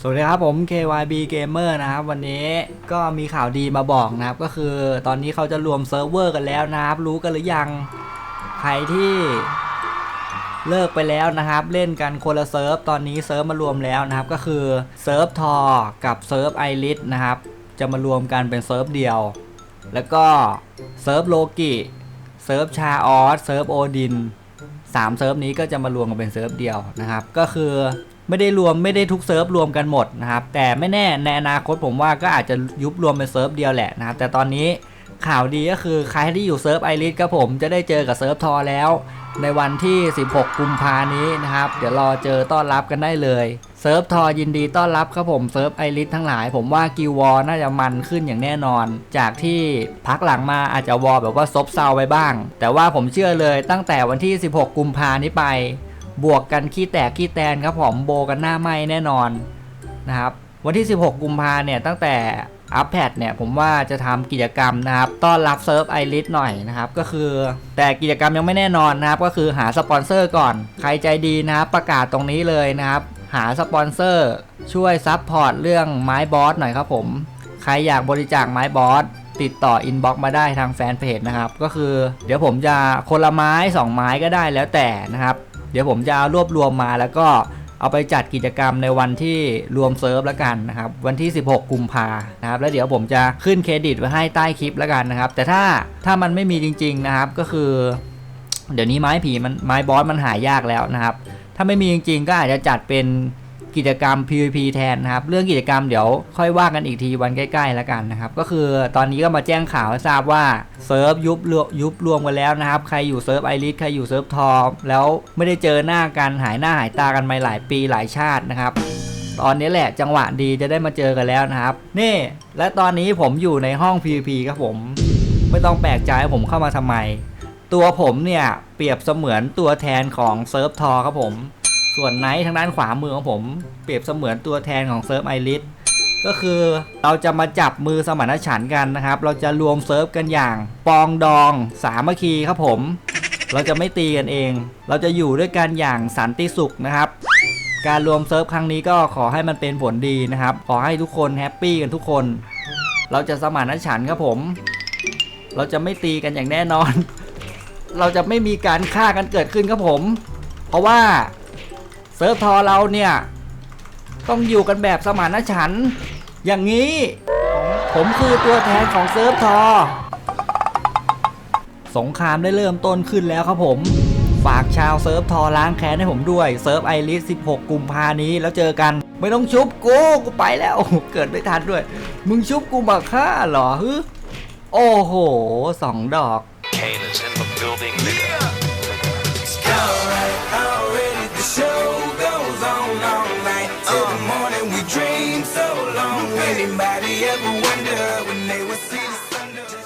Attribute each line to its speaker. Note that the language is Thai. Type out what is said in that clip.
Speaker 1: สวัสดีครับผม KYB Gamer นะครับ วันนี้ก็มีข่าวดีมาบอกนะครับ ก็คือตอนนี้เขาจะรวมเซิร์ฟเวอร์กันแล้วนะครับ รู้กันหรือยัง ใครที่เลิกไปแล้วนะครับ เล่นกันคนละเซิร์ฟ ตอนนี้เซิร์ฟมารวมแล้วนะครับ ก็คือเซิร์ฟทอกับเซิร์ฟไอริสนะครับ จะมารวมกันเป็นเซิร์ฟเดียว แล้วก็เซิร์ฟโลกิเซิร์ฟชาออสเซิร์ฟโอดินสามเซิร์ฟนี้ก็จะมารวมกันเป็นเซิร์ฟเดียวนะครับ ก็คือ ไม่ได้รวมไม่ได้ทุกเซิร์ฟรวมกันหมดนะครับ แต่ไม่แน่ในอนาคตผมว่าก็อาจจะยุบรวมเป็นเซิร์ฟเดียวแหละนะครับ แต่ตอนนี้ข่าวดีก็คือใครที่อยู่เซิร์ฟไอริสครับผมจะได้เจอกับเซิร์ฟทอแล้ว ในวันที่ 16 กุมภานี้นะครับ เดี๋ยวรอเจอต้อนรับกันได้เลยเซิร์ฟทอยินดีต้อนรับครับผมเซิร์ฟไอริสทั้งหลาย ผมว่ากิววอน่าจะมันขึ้นอย่างแน่นอน จากที่พักหลังมาอาจจะวอแบบว่าซบเซาไปบ้าง แต่ว่าผมเชื่อเลยตั้งแต่วันที่ 16 กุมภานี้ไป บวกกันขี้แตกขี้แตนครับผมโบกันหน้าไหมแน่นอนนะครับวันที่ 16 กุมภาเนี่ยตั้งแต่อัปแพดเนี่ยผมว่าจะทำกิจกรรมนะครับต้อนรับเซิร์ฟไอริสหน่อยนะครับก็คือแต่กิจกรรมยังไม่แน่นอนนะครับก็คือหาสปอนเซอร์ก่อน ใครใจดีนะครับประกาศตรงนี้เลยนะครับหาสปอนเซอร์ช่วยซัพพอร์ตเรื่องไม้บอสหน่อยครับผมใครอยากบริจาคไม้บอสติดต่ออินบ็อกมาได้ทางแฟนเพจนะครับก็คือเดี๋ยวผมจะคนละไม้ 2 ไม้ก็ได้แล้วแต่นะครับ ดี๋ยวผมจะรวบรวมมาแล้วก็เอาไปจัดกิจกรรมในวันที่รวมเซิร์ฟแล้วกันนะครับ วันที่ 16 กุมภานะครับ แล้วเดี๋ยวผมจะขึ้นเครดิตไว้ให้ใต้คลิปแล้วกันนะครับ แต่ถ้าถ้ามันไม่มีจริง ๆนะครับก็คือ เดี๋ยวนี้ไม้ผีมันไม้บอสมันหายากแล้วนะครับ ถ้าไม่มีจริง ๆ ก็อาจจะจัดเป็น กิจกรรม PVP แทนนะครับ เรื่องกิจกรรมเดี๋ยวค่อยว่ากันอีกทีวันใกล้ ๆ แล้วกันนะครับ ก็คือตอนนี้ก็มาแจ้งข่าวให้ทราบว่าเซิร์ฟยุบยุบรวมกันแล้วนะครับ ใครอยู่เซิร์ฟไอริสใครอยู่เซิร์ฟทอมแล้วไม่ได้เจอหน้ากันหายหน้าหายตากันมาหลายปีหลายชาตินะครับตอนนี้แหละจังหวะดีจะได้มาเจอกันแล้วนะครับ นี่ และตอนนี้ผมอยู่ในห้อง PVP ครับผม ไม่ต้องแปลกใจผมเข้ามาทำไม ตัวผมเนี่ย เปรียบเสมือนตัวแทนของเซิร์ฟทอครับผม ส่วนไนท์ทางด้านขวามือของผม เปรียบเสมือนตัวแทนของเซิร์ฟไอริสก็คือเราจะมาจับมือสมานฉันท์กันนะครับ เราจะรวมเซิร์ฟกันอย่าง ปองดอง สามัคคีครับผม เราจะไม่ตีกันเอง เราจะอยู่ด้วยกันอย่างสันติสุขนะครับ การรวมเซิร์ฟครั้งนี้ก็ขอให้มันเป็นผลดีนะครับ ขอให้ทุกคนแฮปปี้กันทุกคน เราจะสมานฉันท์ครับผม เราจะไม่ตีกันอย่างแน่นอน เราจะไม่มีการฆ่ากันเกิดขึ้นครับผม เพราะว่า เซิร์ฟทอเราเนี่ย ต้องอยู่กันแบบสมานฉันท์อย่างนี้ ผมคือตัวแทนของเซิร์ฟทอ สงครามได้เริ่มต้นขึ้นแล้วครับผม ฝากชาวเซิร์ฟทอล้างแค้นให้ผมด้วย เซิร์ฟไอริส 16 กุมภานี้แล้วเจอกัน ไม่ต้องชุบกูกูไปแล้วโอ้โหเกิดไม่ทันด้วย มึงชุบกูมาฆ่าเหรอฮึโอ้โหสองดอก
Speaker 2: Kane is in the building. nigga.